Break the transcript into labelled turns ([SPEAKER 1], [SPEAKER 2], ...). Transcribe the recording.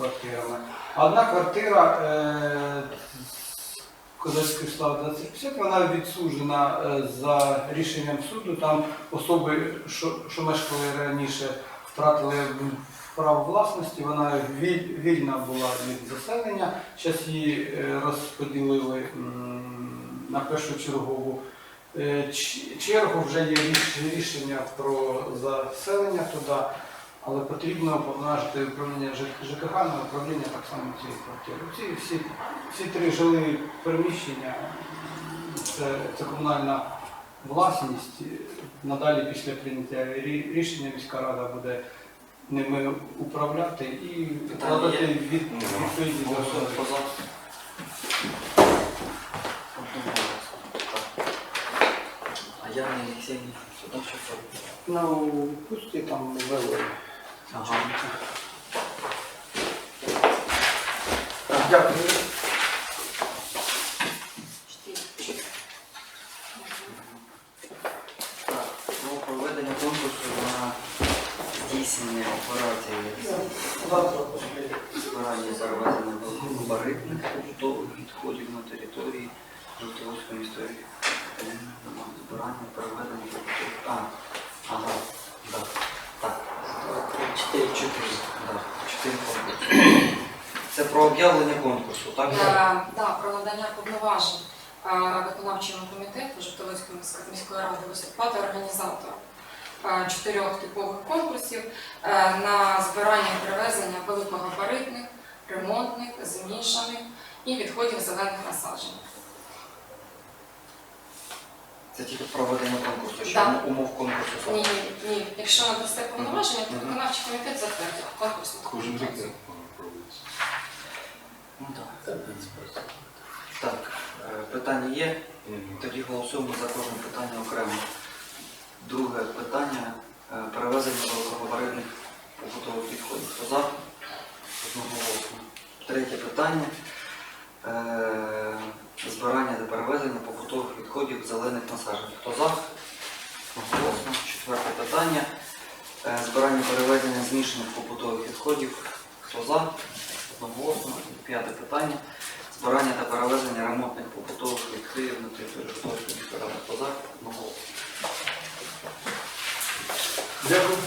[SPEAKER 1] квартирами. Одна квартира е, Козацької слави 2050, вона відсуджена е, за рішенням суду. Там особи, що, що мешкали раніше, втратили право власності, вона віль- вільна була від заселення. Зараз її е, розподілили на першочергову е, ч- чергу, вже є рішення про заселення туди. Але потрібно повнажити управління ЖКХ на управління так само цієї квартири. Ці всі, всі три жилі приміщення це, це комунальна власність. Надалі після прийняття рішення міська рада буде ними управляти і вкладати від, відповідні
[SPEAKER 2] Голосуємо
[SPEAKER 1] доходи.
[SPEAKER 2] хто за. Одноголосно. Так. А я не це?
[SPEAKER 1] Ну, пусті там вели.
[SPEAKER 2] Ага.
[SPEAKER 1] Так, дякую.
[SPEAKER 2] Так, про проведення конкурсу на здійснення операції збирання перевезення баритних побутових відходів на території Жовтоводської міської збирання перевезення побутових. А, ага, так, так. Чотири, чотири, так, чотири конкурси. Це про об'явлення конкурсу, так?
[SPEAKER 3] Е, Да, про надання повноважень е, виконавчому комітету Жовтовицької міської- ради виступати організатором е, чотирьох типових конкурсів на збирання і привезення великогабаритних, ремонтних, змішаних і відходів зелених насаджень.
[SPEAKER 2] Це тільки проведення конкурсу, що
[SPEAKER 3] Так.
[SPEAKER 2] умов конкурсу.
[SPEAKER 3] Ні, ні, ні. Якщо надасте повноваження, то виконавчий комітет затвердить конкурсну
[SPEAKER 4] Кожен рік.
[SPEAKER 2] Ну, так. Е, питання є. Тоді голосуємо за кожне питання окремо. Друге питання е, перевезення великогабаритних побутових відходів. Хто за? Одноголосно. Третє питання. е, Збирання та перевезення побутових відходів зелених насаджень. Хто за? Одноголосно. Четверте питання. Збирання перевезення змішаних побутових відходів. Хто за? Новосно, п'яте питання. Збирання та перевезення ремонтних побутових відкривів на території Житомирської міської ради поза Новосно. Дякую.